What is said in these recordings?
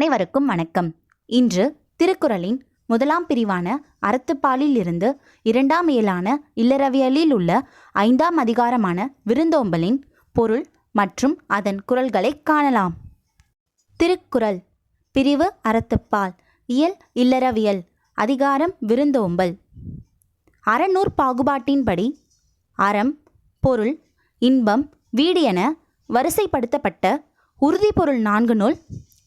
அனைவருக்கும் வணக்கம். இன்று திருக்குறளின் முதலாம் பிரிவான அறத்துப்பாலில் இருந்து இரண்டாம் இயலான இல்லறவியலில் உள்ள ஐந்தாம் அதிகாரமான விருந்தோம்பலின் பொருள் மற்றும் அதன் குரல்களை காணலாம். திருக்குறள். பிரிவு அறத்துப்பால். இயல் இல்லறவியல். அதிகாரம் விருந்தோம்பல். அறநூற் பாகுபாட்டின்படி அறம் பொருள் இன்பம் வீடு என வரிசைப்படுத்தப்பட்ட உறுதிப்பொருள் நான்கு நூல்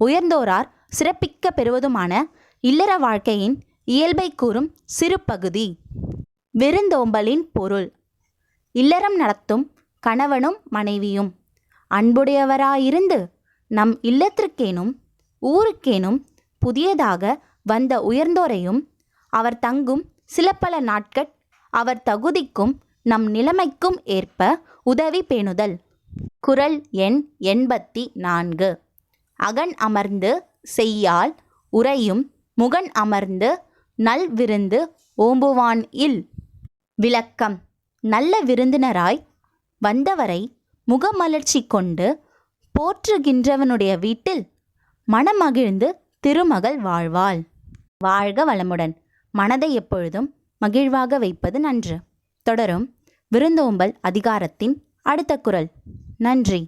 உயர்ந்தோரார் சிறப்பிக்க பெறுவதுமான இல்லற வாழ்க்கையின் இயல்பை கூறும் சிறு பகுதி. விருந்தோம்பலின் பொருள். இல்லறம் நடத்தும் கணவனும் மனைவியும். அன்புடையவராயிருந்து நம் இல்லத்திற்கேனும் ஊருக்கேனும் புதியதாக வந்த உயர்ந்தோரையும் அவர் தங்கும் சில பல நாட்கள் அவர் தகுதிக்கும் நம் நிலைமைக்கும் ஏற்ப உதவி பேணுதல். குறள் எண் எண்பத்தி நான்கு. அகன் அமர்ந்து செய்யால் உறையும் முகன் அமர்ந்து நல் விருந்து ஓம்புவான் இல். விளக்கம். நல்ல விருந்தினராய் வந்தவரை முகமலர்ச்சி கொண்டு போற்றுகின்றவனுடைய வீட்டில் மனமகிழ்ந்து திருமகள் வாழ்வாள். வாழ்க வளமுடன். மனதை எப்பொழுதும் மகிழ்வாக வைப்பது நன்று. தொடரும் விருந்தோம்பல் அதிகாரத்தின் அடுத்த குரல். நன்றி.